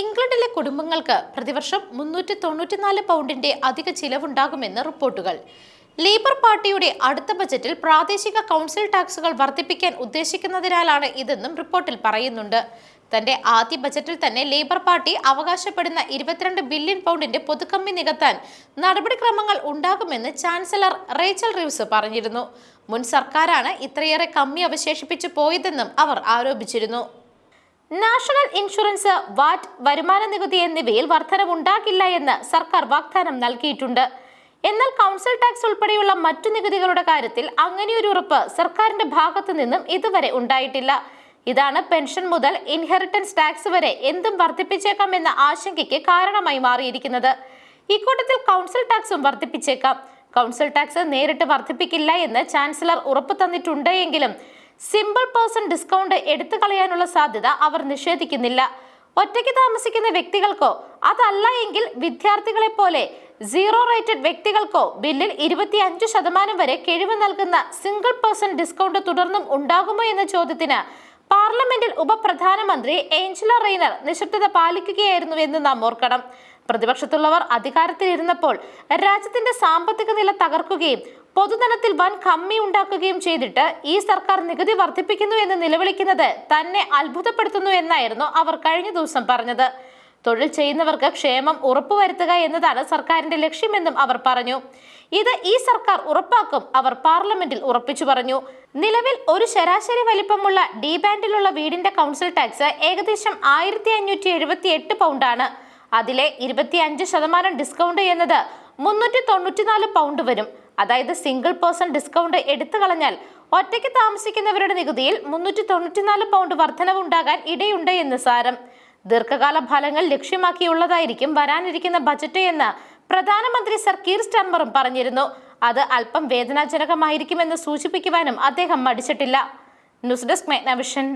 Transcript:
ഇംഗ്ലണ്ടിലെ കുടുംബങ്ങൾക്ക് പ്രതിവർഷം മുന്നൂറ്റി തൊണ്ണൂറ്റിനാല് പൗണ്ടിന്റെ അധിക ചിലവുണ്ടാകുമെന്ന് റിപ്പോർട്ടുകൾ. ലേബർ പാർട്ടിയുടെ അടുത്ത ബജറ്റിൽ പ്രാദേശിക കൗൺസിൽ ടാക്സുകൾ വർദ്ധിപ്പിക്കാൻ ഉദ്ദേശിക്കുന്നതിനാലാണ് ഇതെന്നും റിപ്പോർട്ടിൽ പറയുന്നുണ്ട്. തന്റെ ആദ്യ ബജറ്റിൽ തന്നെ ലേബർ പാർട്ടി അവകാശപ്പെടുന്ന ഇരുപത്തിരണ്ട് ബില്യൺ പൗണ്ടിന്റെ പൊതുക്കമ്മി നികത്താൻ നടപടിക്രമങ്ങൾ ഉണ്ടാകുമെന്ന് ചാൻസലർ റേച്ചൽ റീവ്സ് പറഞ്ഞിരുന്നു. മുൻ സർക്കാരാണ് ഇത്രയേറെ കമ്മി അവശേഷിപ്പിച്ചു പോയതെന്നും അവർ ആരോപിച്ചിരുന്നു. നാഷണൽ ഇൻഷുറൻസ് വാറ്റ് വരുമാന നികുതി എന്നിവയിൽ വർധനവുണ്ടാകില്ല എന്ന് സർക്കാർ വാഗ്ദാനം നൽകിയിട്ടുണ്ട്. എന്നാൽ കൗൺസിൽ ടാക്സ് ഉൾപ്പെടെയുള്ള മറ്റു നികുതികളുടെ കാര്യത്തിൽ അങ്ങനെയൊരു ഉറപ്പ് സർക്കാരിന്റെ ഭാഗത്തു നിന്നും ഇതുവരെ ഉണ്ടായിട്ടില്ല. ഇതാണ് പെൻഷൻ മുതൽ ഇൻഹെറിറ്റൻസ് ടാക്സ് വരെ എന്തും വർദ്ധിപ്പിച്ചേക്കാം എന്ന ആശങ്കയ്ക്ക് കാരണമായി മാറിയിരിക്കുന്നത്. ഇക്കൂട്ടത്തിൽ കൗൺസിൽ ടാക്സും വർദ്ധിപ്പിച്ചേക്കാം. കൗൺസിൽ ടാക്സ് നേരിട്ട് വർദ്ധിപ്പിക്കില്ല എന്ന് ചാൻസലർ ഉറപ്പ് തന്നിട്ടുണ്ട് എങ്കിലും സിമ്പിൾ പേഴ്സൺ ഡിസ്കൗണ്ട് എടുത്തു കളയാനുള്ള സാധ്യത അവർ നിഷേധിക്കുന്നില്ല. ഒറ്റയ്ക്ക് താമസിക്കുന്ന വ്യക്തികൾക്കോ അതല്ല എങ്കിൽ വിദ്യാർത്ഥികളെ പോലെ സീറോ റേറ്റഡ് വ്യക്തികൾക്കോ ബില്ലിൽ ഇരുപത്തി അഞ്ച് ശതമാനം വരെ കിഴിവ് നൽകുന്ന സിംഗിൾ പേഴ്സൺ ഡിസ്കൗണ്ട് തുടർന്നും ഉണ്ടാകുമോ എന്ന ചോദ്യത്തിന് പാർലമെന്റിൽ ഉപപ്രധാനമന്ത്രി ഏഞ്ചല റെയ്നർ നിശബ്ദത പാലിക്കുകയായിരുന്നു എന്ന് നാം ഓർക്കണം. പ്രതിപക്ഷത്തുള്ളവർ അധികാരത്തിലിരുന്നപ്പോൾ രാജ്യത്തിന്റെ സാമ്പത്തിക നില തകർക്കുകയും പൊതുധനത്തിൽ വൻ കമ്മി ഉണ്ടാക്കുകയും ചെയ്തിട്ട് ഈ സർക്കാർ നികുതി വർദ്ധിപ്പിക്കുന്നു എന്ന് നിലവിളിക്കുന്നത് തന്നെ അത്ഭുതപ്പെടുത്തുന്നു എന്നായിരുന്നു അവർ കഴിഞ്ഞ ദിവസം പറഞ്ഞത്. തൊഴിൽ ചെയ്യുന്നവർക്ക് ക്ഷേമം ഉറപ്പുവരുത്തുക എന്നതാണ് സർക്കാരിന്റെ ലക്ഷ്യമെന്നും അവർ പറഞ്ഞു. ഇത് ഈ സർക്കാർ ഉറപ്പാക്കും അവർ പാർലമെന്റിൽ ഉറപ്പിച്ചു പറഞ്ഞു. നിലവിൽ ഒരു ശരാശരി വലിപ്പമുള്ള ഡി ബാൻഡിലുള്ള വീടിന്റെ കൗൺസിൽ ടാക്സ് ഏകദേശം ആയിരത്തി അഞ്ഞൂറ്റി എഴുപത്തി എട്ട് പൗണ്ടാണ്. അതിലെ ഇരുപത്തി അഞ്ച് ശതമാനം ഡിസ്കൗണ്ട് എന്നത് മുന്നൂറ്റി തൊണ്ണൂറ്റിനാല് പൗണ്ട് വരും. അതായത് സിംഗിൾ പേഴ്സൺ ഡിസ്കൗണ്ട് എടുത്തു കളഞ്ഞാൽ ഒറ്റയ്ക്ക് താമസിക്കുന്നവരുടെ നികുതിയിൽ മുന്നൂറ്റി തൊണ്ണൂറ്റിനാല് പൗണ്ട് വർധനവ് ഉണ്ടാകാൻ ഇടയുണ്ട് എന്ന് സാരം. ദീർഘകാല ഫലങ്ങൾ ലക്ഷ്യമാക്കിയുള്ളതായിരിക്കും വരാനിരിക്കുന്ന ബജറ്റ് എന്ന് പ്രധാനമന്ത്രി സർ കീർ സ്റ്റർമറും പറഞ്ഞിരുന്നു. അത് അല്പം വേദനാജനകമായിരിക്കുമെന്ന് സൂചിപ്പിക്കുവാനും അദ്ദേഹം മടിച്ചിട്ടില്ല. News desk മെഗ്നവിഷൻ